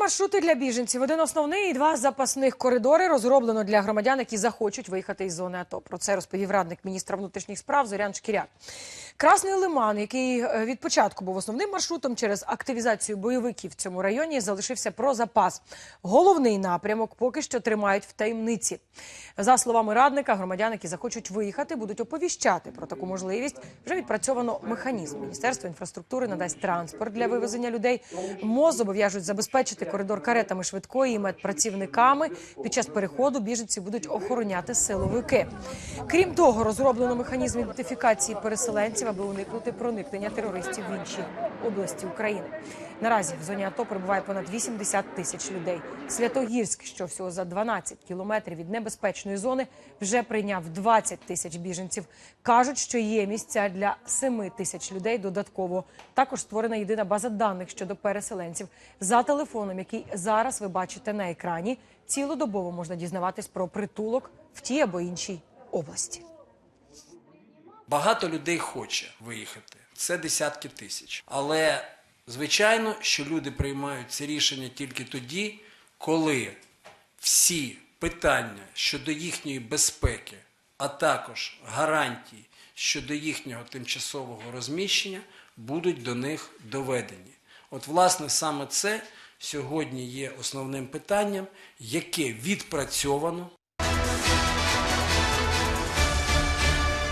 маршрути для біженців. Один основний і два запасних коридори розроблено для громадян, які захочуть виїхати із зони АТО. Про це розповів радник міністра внутрішніх справ Зорян Шкіряк. Красний лиман, який е, від початку був основним маршрутом через активізацію бойовиків в цьому районі, залишився про запас. Головний напрямок поки що тримають в таємниці. За словами радника, громадян, які захочуть виїхати, будуть оповіщати про таку можливість. Вже відпрацьовано механізм. Міністерство інфраструктури надасть транспорт для вивезення людей. МОЗ зобов'яжуть забезпечити коридор каретами швидкої і медпрацівниками. Під час переходу біженці будуть охороняти силовики. Крім того, розроблено механізм ідентифікації переселенців, аби уникнути проникнення терористів в інші області України. Наразі в зоні АТО перебуває понад 80 тисяч людей. Святогірськ, що всього за 12 кілометрів від небезпечної зони, вже прийняв 20 тисяч біженців. кажуть, що є місця для 7 тисяч людей додатково. Також створена єдина база даних щодо переселенців за телефоном, який зараз ви бачите на екрані. Цілодобово можна дізнаватись про притулок в тій або іншій області. Багато людей хоче виїхати. Це десятки тисяч. Але звичайно, що люди приймають це рішення тільки тоді, коли всі питання щодо їхньої безпеки, а також гарантії щодо їхнього тимчасового розміщення будуть до них доведені. От, власне, саме це сьогодні є основним питанням, яке відпрацьовано